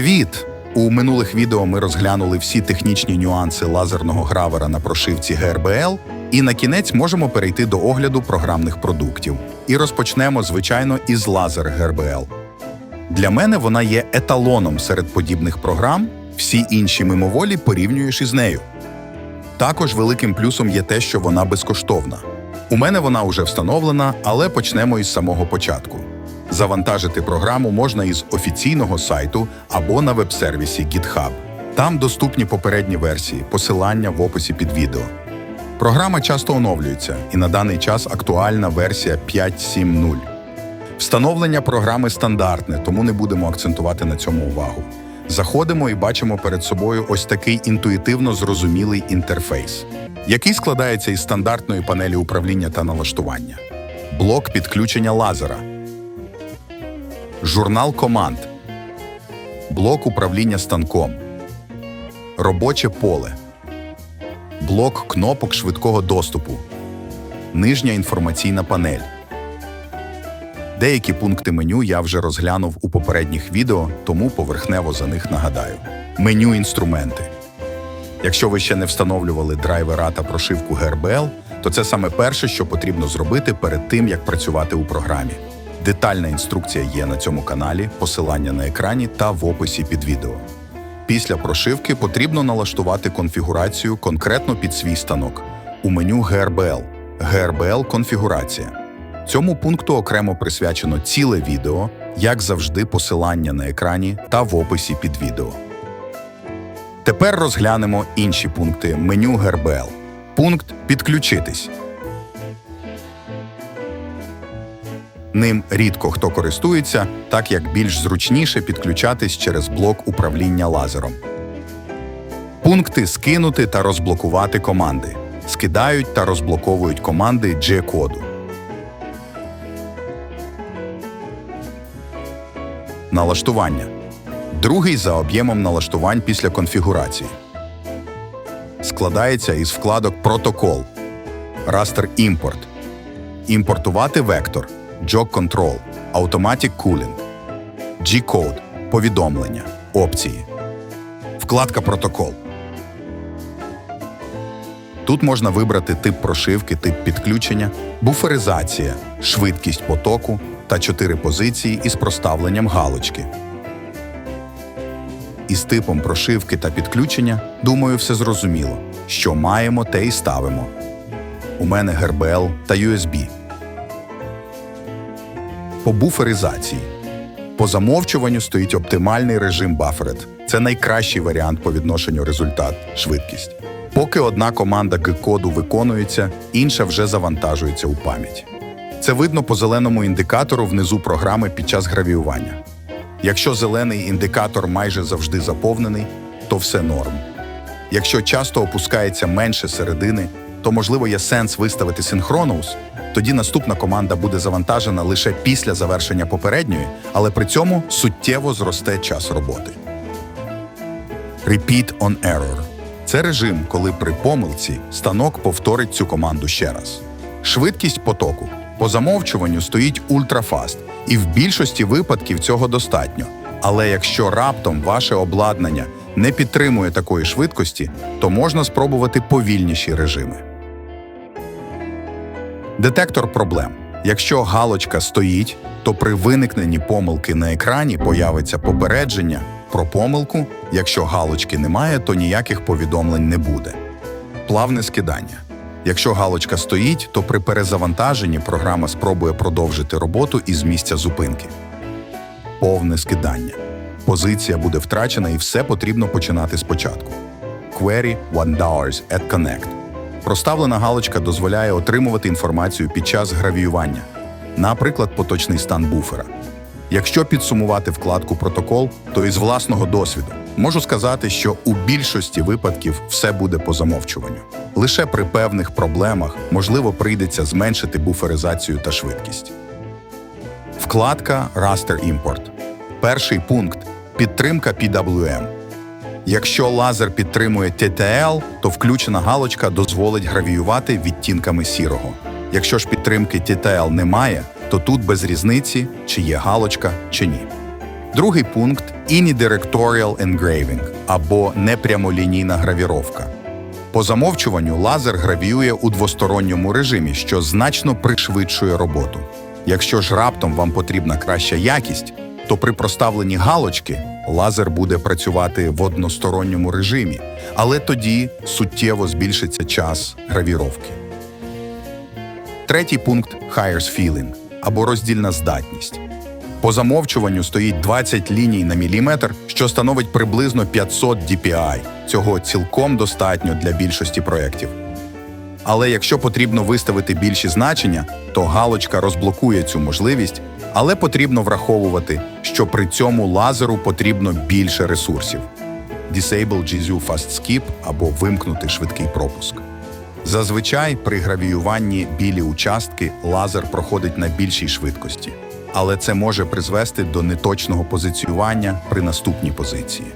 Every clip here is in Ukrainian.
Привіт! У минулих відео ми розглянули всі технічні нюанси лазерного гравера на прошивці GRBL, і на кінець можемо перейти до огляду програмних продуктів. І розпочнемо, звичайно, із лазер GRBL. Для мене вона є еталоном серед подібних програм, всі інші мимоволі порівнюєш із нею. Також великим плюсом є те, що вона безкоштовна. У мене вона вже встановлена, але почнемо із самого початку. Завантажити програму можна із офіційного сайту або на веб-сервісі GitHub. Там доступні попередні версії, посилання в описі під відео. Програма часто оновлюється, і на даний час актуальна версія 5.7.0. Встановлення програми стандартне, тому не будемо акцентувати на цьому увагу. Заходимо і бачимо перед собою ось такий інтуїтивно зрозумілий інтерфейс, який складається із стандартної панелі управління та налаштування, блок підключення лазера, журнал команд, блок управління станком, робоче поле, блок кнопок швидкого доступу, нижня інформаційна панель. Деякі пункти меню я вже розглянув у попередніх відео, тому поверхнево за них нагадаю. Меню інструменти. Якщо ви ще не встановлювали драйвера та прошивку GRBL, то це саме перше, що потрібно зробити перед тим, як працювати у програмі. Детальна інструкція є на цьому каналі, посилання на екрані та в описі під відео. Після прошивки потрібно налаштувати конфігурацію конкретно під свій станок у меню GRBL. GRBL конфігурація. Цьому пункту окремо присвячено ціле відео, як завжди, посилання на екрані та в описі під відео. Тепер розглянемо інші пункти меню GRBL. Пункт Підключитись. Ним рідко хто користується, так як більш зручніше підключатись через блок управління лазером. Пункти Скинути та розблокувати команди. Скидають та розблоковують команди G-коду. Налаштування. Другий за об'ємом налаштувань після конфігурації. Складається із вкладок Протокол, Raster Import, Імпортувати вектор, Jog Control, Automatic Cooling, G-Code, Повідомлення, Опції. Вкладка Протокол. Тут можна вибрати тип прошивки, тип підключення, буферизація, швидкість потоку та чотири позиції із проставленням галочки. Із типом прошивки та підключення, думаю, все зрозуміло. Що маємо, те і ставимо. У мене GRBL та USB. По буферизації. По замовчуванню стоїть оптимальний режим Buffered. Це найкращий варіант по відношенню результат швидкість. Поки одна команда G-коду виконується, інша вже завантажується у пам'ять. Це видно по зеленому індикатору внизу програми під час гравіювання. Якщо зелений індикатор майже завжди заповнений, то все норм. Якщо часто опускається менше середини, то можливо є сенс виставити синхроноус, тоді наступна команда буде завантажена лише після завершення попередньої, але при цьому суттєво зросте час роботи. Repeat on error це режим, коли при помилці станок повторить цю команду ще раз. Швидкість потоку по замовчуванню стоїть ультрафаст, і в більшості випадків цього достатньо. Але якщо раптом ваше обладнання не підтримує такої швидкості, то можна спробувати повільніші режими. Детектор проблем. Якщо галочка стоїть, то при виникненні помилки на екрані появиться попередження про помилку. Якщо галочки немає, то ніяких повідомлень не буде. Плавне скидання. Якщо галочка стоїть, то при перезавантаженні програма спробує продовжити роботу із місця зупинки. Повне скидання. Позиція буде втрачена і все потрібно починати спочатку. Query One Doors at Connect. Проставлена галочка дозволяє отримувати інформацію під час гравіювання, наприклад, поточний стан буфера. Якщо підсумувати вкладку Протокол, то із власного досвіду можу сказати, що у більшості випадків все буде по замовчуванню. Лише при певних проблемах можливо прийдеться зменшити буферизацію та швидкість. Вкладка Raster Import. Перший пункт підтримка PWM. Якщо лазер підтримує TTL, то включена галочка дозволить гравіювати відтінками сірого. Якщо ж підтримки TTL немає, то тут без різниці, чи є галочка, чи ні. Другий пункт unidirectorial engraving або непрямолінійна гравіровка. По замовчуванню лазер гравіює у двосторонньому режимі, що значно пришвидшує роботу. Якщо ж раптом вам потрібна краща якість, то при проставленні галочки лазер буде працювати в односторонньому режимі, але тоді суттєво збільшиться час гравіровки. Третій пункт Hires Feeling або роздільна здатність. По замовчуванню стоїть 20 ліній на міліметр, що становить приблизно 500 DPI. Цього цілком достатньо для більшості проєктів. Але якщо потрібно виставити більші значення, то галочка розблокує цю можливість, але потрібно враховувати, що при цьому лазеру потрібно більше ресурсів. Disable GZU Fast Skip або вимкнути швидкий пропуск. Зазвичай при гравіюванні білі участки лазер проходить на більшій швидкості, але це може призвести до неточного позиціювання при наступній позиції.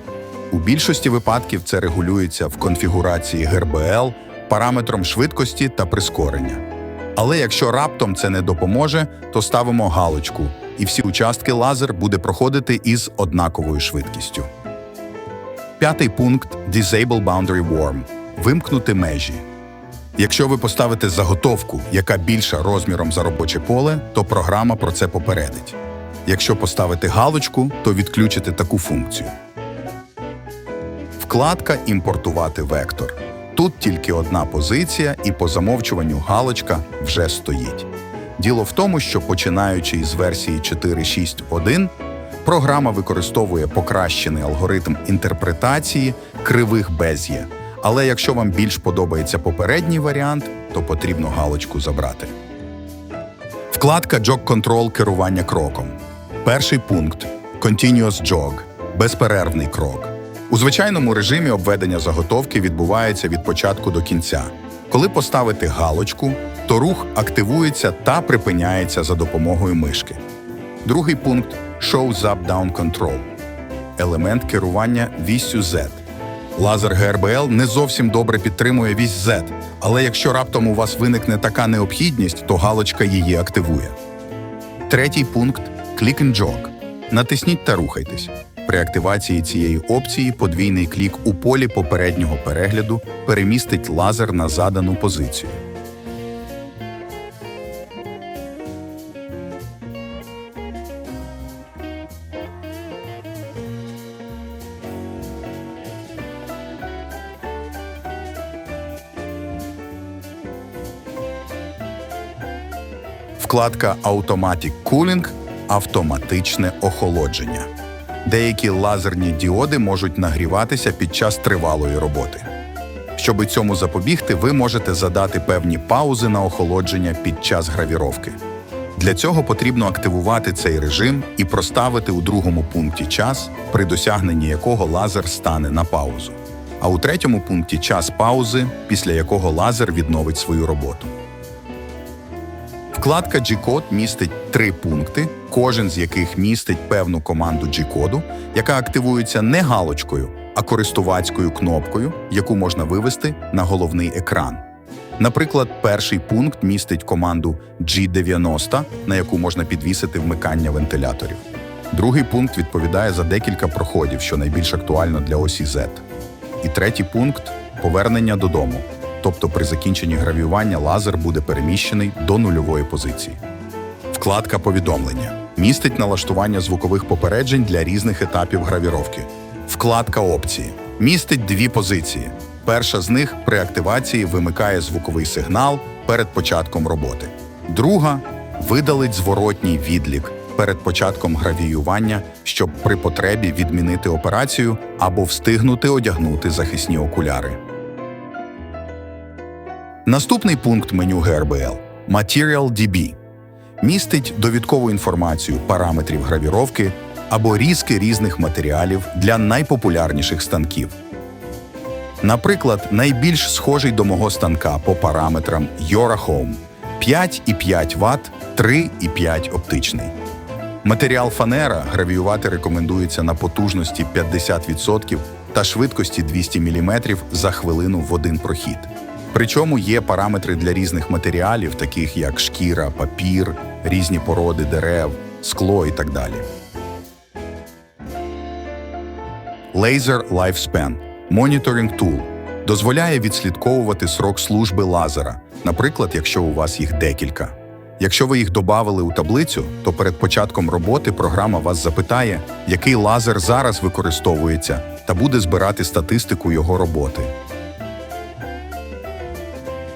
У більшості випадків це регулюється в конфігурації GRBL параметром швидкості та прискорення. Але якщо раптом це не допоможе, то ставимо галочку, і всі участки лазер буде проходити із однаковою швидкістю. П'ятий пункт Disable Boundary Worm вимкнути межі. Якщо ви поставите заготовку, яка більша розміром за робоче поле, то програма про це попередить. Якщо поставити галочку, то відключите таку функцію. Вкладка Імпортувати вектор. Тут тільки одна позиція, і по замовчуванню галочка вже стоїть. Діло в тому, що починаючи із версії 4.6.1, програма використовує покращений алгоритм інтерпретації кривих без'є. Але якщо вам більш подобається попередній варіант, то потрібно галочку забрати. Вкладка Jog Control керування кроком. Перший пункт Continuous Jog безперервний крок. У звичайному режимі обведення заготовки відбувається від початку до кінця. Коли поставити галочку, то рух активується та припиняється за допомогою мишки. Другий пункт Show Up Down Control елемент керування віссю Z. Лазер GRBL не зовсім добре підтримує вісь Z, але якщо раптом у вас виникне така необхідність, то галочка її активує. Третій пункт Click and Jog. Натисніть та рухайтесь. При активації цієї опції подвійний клік у полі попереднього перегляду перемістить лазер на задану позицію. Вкладка Automatic Cooling автоматичне охолодження. Деякі лазерні діоди можуть нагріватися під час тривалої роботи. Щоби цьому запобігти, ви можете задати певні паузи на охолодження під час гравіровки. Для цього потрібно активувати цей режим і проставити у другому пункті час, при досягненні якого лазер стане на паузу. А у третьому пункті час паузи, після якого лазер відновить свою роботу. Вкладка G-код містить три пункти, кожен з яких містить певну команду G-коду, яка активується не галочкою, а користувацькою кнопкою, яку можна вивести на головний екран. Наприклад, перший пункт містить команду G90, на яку можна підвісити вмикання вентиляторів. Другий пункт відповідає за декілька проходів, що найбільш актуально для осі Z. І третій пункт повернення додому. Тобто при закінченні гравіювання лазер буде переміщений до нульової позиції. Вкладка повідомлення містить налаштування звукових попереджень для різних етапів гравіровки. Вкладка опції містить дві позиції. Перша з них при активації вимикає звуковий сигнал перед початком роботи. Друга видалить зворотній відлік перед початком гравіювання, щоб при потребі відмінити операцію або встигнути одягнути захисні окуляри. Наступний пункт меню GRBL – Material DB містить довідкову інформацію параметрів гравіровки або різки різних матеріалів для найпопулярніших станків. Наприклад, найбільш схожий до мого станка по параметрам Yora Home 5,5 Вт, 3,5 оптичний. Матеріал фанера гравіювати рекомендується на потужності 50% та швидкості 200 мм за хвилину в один прохід. Причому є параметри для різних матеріалів, таких як шкіра, папір, різні породи дерев, скло і так далі. Laser Lifespan Monitoring Tool дозволяє відслідковувати срок служби лазера, наприклад, якщо у вас їх декілька. Якщо ви їх додали у таблицю, то перед початком роботи програма вас запитає, який лазер зараз використовується, та буде збирати статистику його роботи.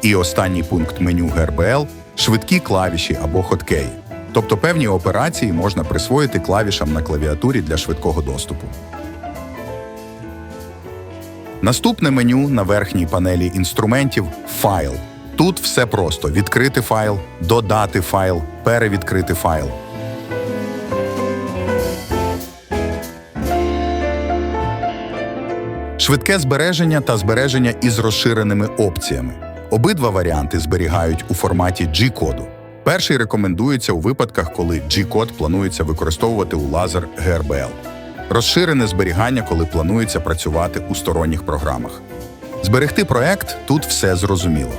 І останній пункт меню GRBL – швидкі клавіші або хоткеї. Тобто певні операції можна присвоїти клавішам на клавіатурі для швидкого доступу. Наступне меню на верхній панелі інструментів Файл. Тут все просто: відкрити файл, додати файл, перевідкрити файл. Швидке збереження та збереження із розширеними опціями. Обидва варіанти зберігають у форматі G-коду. Перший рекомендується у випадках, коли G-код планується використовувати у лазер GRBL. Розширене зберігання, коли планується працювати у сторонніх програмах. Зберегти проект тут все зрозуміло.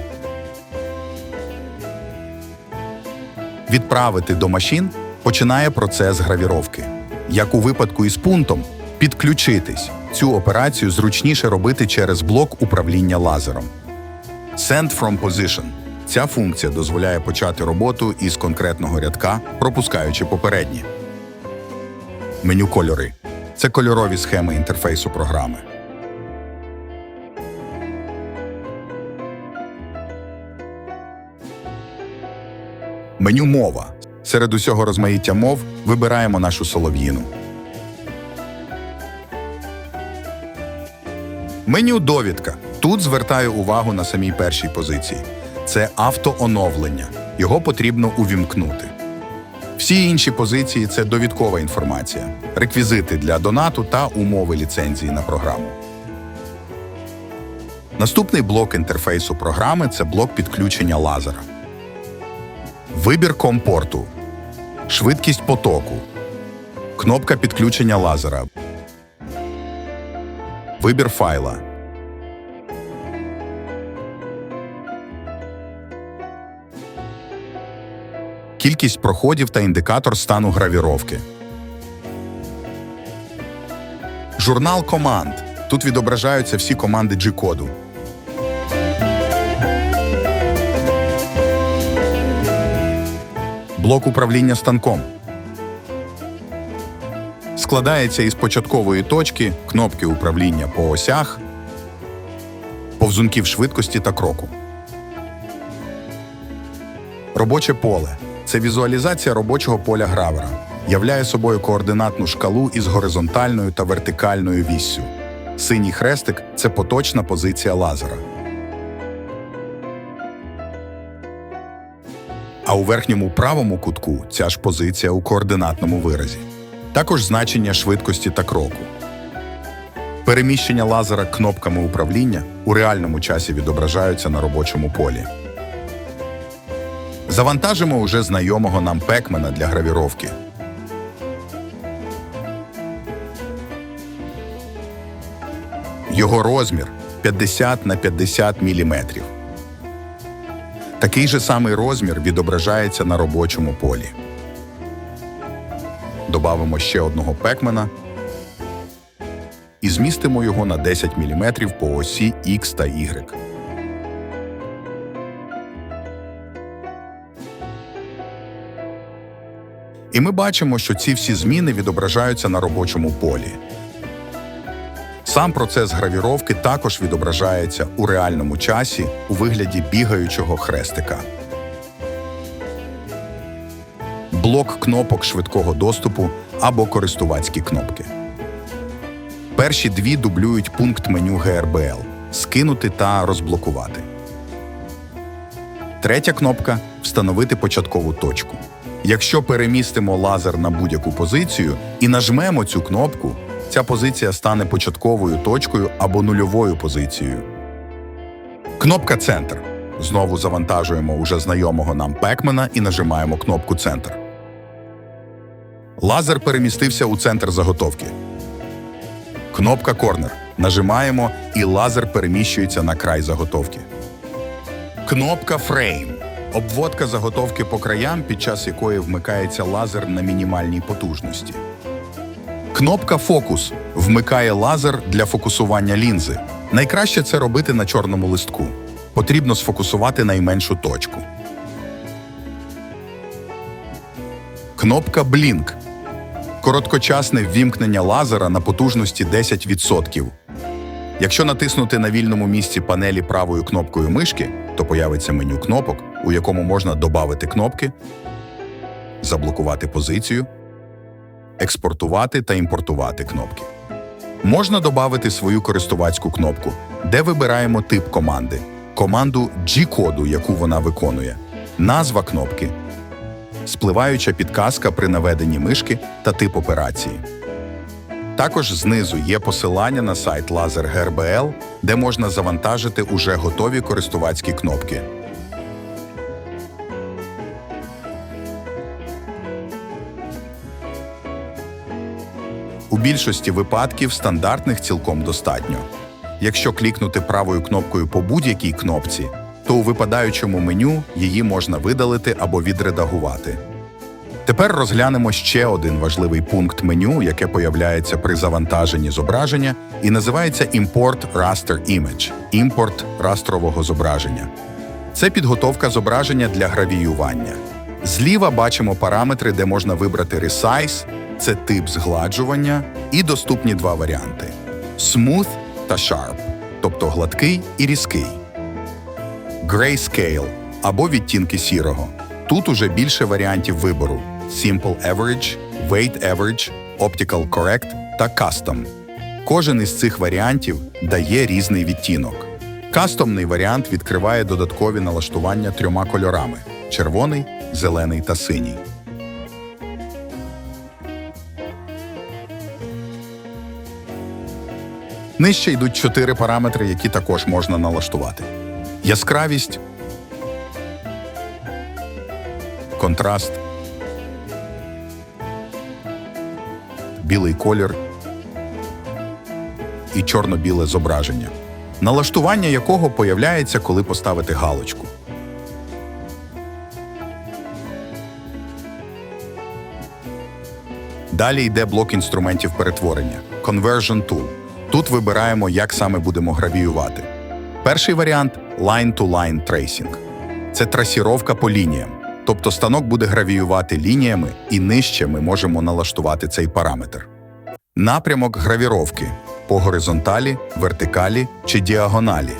Відправити до машин починає процес гравіровки. Як у випадку із пунктом, підключитись. Цю операцію зручніше робити через блок управління лазером. Send from position. Ця функція дозволяє почати роботу із конкретного рядка, пропускаючи попередні. Меню кольори. Це кольорові схеми інтерфейсу програми. Меню мова. Серед усього розмаїття мов вибираємо нашу солов'їну. Меню довідка. Тут звертаю увагу на самій першій позиції. Це автооновлення. Його потрібно увімкнути. Всі інші позиції це довідкова інформація, реквізити для донату та умови ліцензії на програму. Наступний блок інтерфейсу програми це блок підключення лазера. Вибір компорту, швидкість потоку, кнопка підключення лазера, вибір файла. Кількість проходів та індикатор стану гравіровки. Журнал команд. Тут відображаються всі команди G-коду. Блок управління станком. Складається із початкової точки, кнопки управління по осях, повзунків швидкості та кроку. Робоче поле це візуалізація робочого поля гравера. Являє собою координатну шкалу із горизонтальною та вертикальною віссю. Синій хрестик це поточна позиція лазера. А у верхньому правому кутку ця ж позиція у координатному виразі. Також значення швидкості та кроку. Переміщення лазера кнопками управління у реальному часі відображаються на робочому полі. Завантажимо уже знайомого нам пекмена для гравіровки. Його розмір 50 на 50 мм. Такий же самий розмір відображається на робочому полі. Добавимо ще одного пекмена і змістимо його на 10 мм по осі X та Y. І ми бачимо, що ці всі зміни відображаються на робочому полі. Сам процес гравіровки також відображається у реальному часі у вигляді бігаючого хрестика. Блок кнопок швидкого доступу або користувацькі кнопки. Перші дві дублюють пункт меню GRBL скинути та розблокувати. Третя кнопка встановити початкову точку. Якщо перемістимо лазер на будь-яку позицію і нажмемо цю кнопку, ця позиція стане початковою точкою або нульовою позицією. Кнопка Центр. Знову завантажуємо уже знайомого нам пекмена і нажимаємо кнопку Центр. Лазер перемістився у центр заготовки. Кнопка Корнер. Нажимаємо, і лазер переміщується на край заготовки. Кнопка Фрейм. Обводка заготовки по краям, під час якої вмикається лазер на мінімальній потужності. Кнопка Фокус вмикає лазер для фокусування лінзи. Найкраще це робити на чорному листку. Потрібно сфокусувати найменшу точку. Кнопка Blink короткочасне ввімкнення лазера на потужності 10%. Якщо натиснути на вільному місці панелі правою кнопкою мишки, то появиться меню кнопок, у якому можна додати кнопки, заблокувати позицію, експортувати та імпортувати кнопки. Можна додати свою користувацьку кнопку, де вибираємо тип команди, команду G-коду, яку вона виконує, назва кнопки, спливаюча підказка при наведенні мишки та тип операції. Також знизу є посилання на сайт Laser GRBL, де можна завантажити уже готові користувацькі кнопки. У більшості випадків стандартних цілком достатньо. Якщо клікнути правою кнопкою по будь-якій кнопці, то у випадаючому меню її можна видалити або відредагувати. Тепер розглянемо ще один важливий пункт меню, яке появляється при завантаженні зображення, і називається Import Raster Image – імпорт растрового зображення. Це підготовка зображення для гравіювання. Зліва бачимо параметри, де можна вибрати Resize – це тип згладжування, і доступні два варіанти: Smooth та Sharp, тобто гладкий і різкий. Grayscale або відтінки сірого. Тут уже більше варіантів вибору: Simple Average, Weight Average, Optical Correct та Custom. Кожен із цих варіантів дає різний відтінок. Кастомний варіант відкриває додаткові налаштування трьома кольорами: червоний, зелений та синій. Нижче йдуть чотири параметри, які також можна налаштувати: яскравість, контраст, білий колір і чорно-біле зображення, налаштування якого появляється, коли поставити галочку. Далі йде блок інструментів перетворення Conversion Tool. Тут вибираємо, як саме будемо гравіювати. Перший варіант Line-to-Line Tracing. Це трасіровка по лініям. Тобто станок буде гравіювати лініями, і нижче ми можемо налаштувати цей параметр. Напрямок гравіровки по горизонталі, вертикалі чи діагоналі.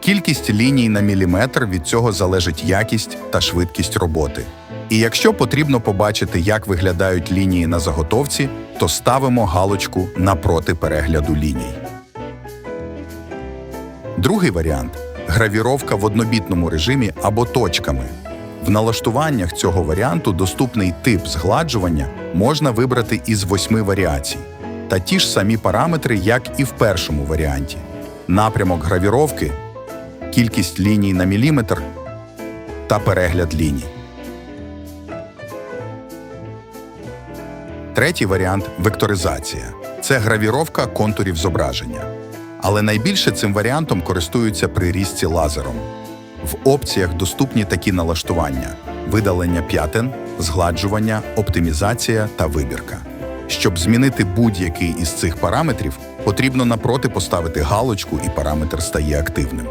Кількість ліній на міліметр від цього залежить якість та швидкість роботи. І якщо потрібно побачити, як виглядають лінії на заготовці, то ставимо галочку напроти перегляду ліній. Другий варіант гравіровка в однобітному режимі або точками. В налаштуваннях цього варіанту доступний тип згладжування можна вибрати із восьми варіацій, та ті ж самі параметри, як і в першому варіанті: напрямок гравіровки, кількість ліній на міліметр та перегляд ліній. Третій варіант векторизація це гравіровка контурів зображення. Але найбільше цим варіантом користуються при різці лазером. В опціях доступні такі налаштування: видалення п'ятен, згладжування, оптимізація та вибірка. Щоб змінити будь-який із цих параметрів, потрібно напроти поставити галочку, і параметр стає активним.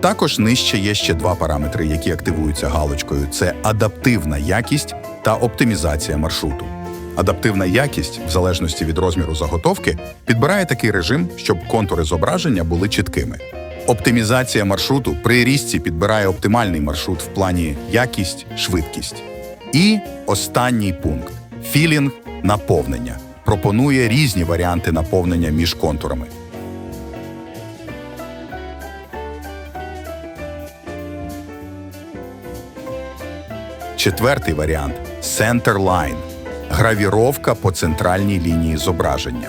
Також нижче є ще два параметри, які активуються галочкою: це адаптивна якість та оптимізація маршруту. Адаптивна якість, в залежності від розміру заготовки, підбирає такий режим, щоб контури зображення були чіткими. Оптимізація маршруту при різці підбирає оптимальний маршрут в плані якість, швидкість. І останній пункт філінг наповнення. Пропонує різні варіанти наповнення між контурами. Четвертий варіант Center Line – гравіровка по центральній лінії зображення.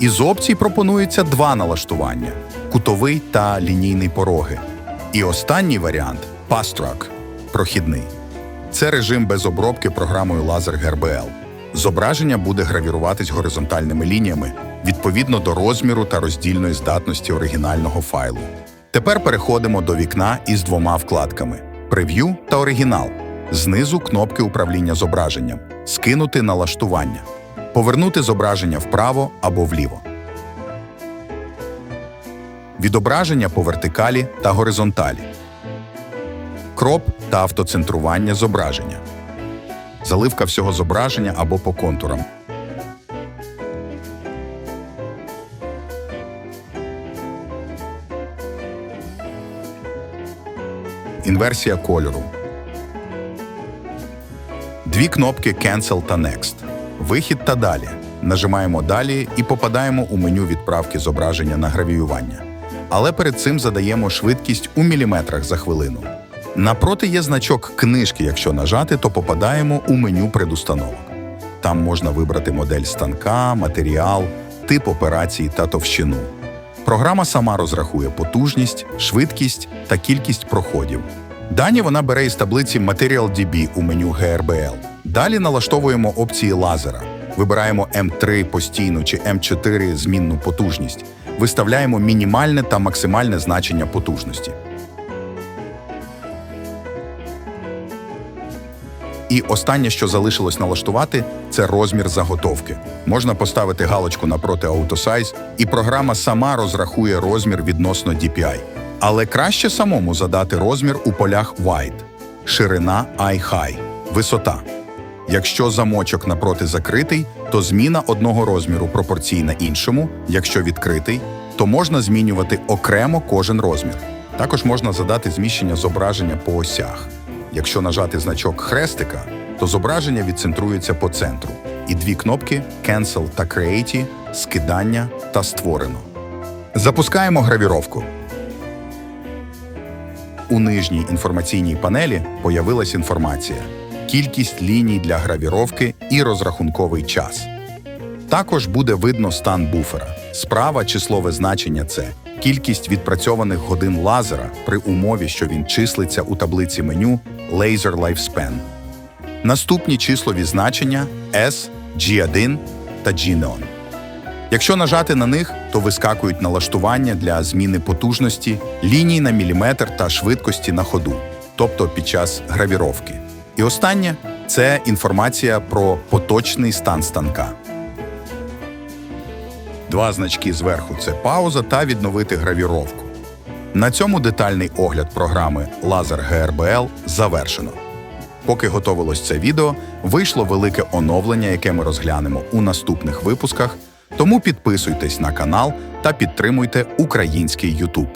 Із опцій пропонується два налаштування: кутовий та лінійний пороги. І останній варіант Track – прохідний. Це режим без обробки програмою Laser GRBL. Зображення буде гравіруватись горизонтальними лініями відповідно до розміру та роздільної здатності оригінального файлу. Тепер переходимо до вікна із двома вкладками: Прев'ю та оригінал. Знизу кнопки управління зображенням, скинути налаштування. Повернути зображення вправо або вліво. Відображення по вертикалі та горизонталі. Кроп та автоцентрування зображення. Заливка всього зображення або по контурам. Інверсія кольору. Дві кнопки Cancel та Next. Вихід та далі. Нажимаємо далі і попадаємо у меню відправки зображення на гравіювання. Але перед цим задаємо швидкість у міліметрах за хвилину. Напроти є значок книжки. Якщо нажати, то попадаємо у меню предустановок. Там можна вибрати модель станка, матеріал, тип операції та товщину. Програма сама розрахує потужність, швидкість та кількість проходів. Дані вона бере із таблиці MaterialDB у меню GRBL. Далі налаштовуємо опції лазера. Вибираємо M3 постійну чи M4 змінну потужність. Виставляємо мінімальне та максимальне значення потужності. І останнє, що залишилось налаштувати, це розмір заготовки. Можна поставити галочку напроти AutoSize, і програма сама розрахує розмір відносно DPI. Але краще самому задати розмір у полях Wide, ширина Eye High, висота. Якщо замочок напроти закритий, то зміна одного розміру пропорційна іншому. Якщо відкритий, то можна змінювати окремо кожен розмір. Також можна задати зміщення зображення по осях. Якщо нажати значок хрестика, то зображення відцентрується по центру. І дві кнопки Cancel та Create – скидання та створено. Запускаємо гравіровку. У нижній інформаційній панелі появилась інформація: кількість ліній для гравіровки і розрахунковий час. Також буде видно стан буфера. Справа числове значення це кількість відпрацьованих годин лазера при умові, що він числиться у таблиці меню Laser Lifespan. Наступні числові значення S, G1 та G-Neon. Якщо нажати на них, то вискакують налаштування для зміни потужності, ліній на міліметр та швидкості на ходу, тобто під час гравіровки. І останнє це інформація про поточний стан станка. Два значки зверху це пауза та відновити гравіровку. На цьому детальний огляд програми Laser GRBL завершено. Поки готовилось це відео, вийшло велике оновлення, яке ми розглянемо у наступних випусках. Тому підписуйтесь на канал та підтримуйте український YouTube.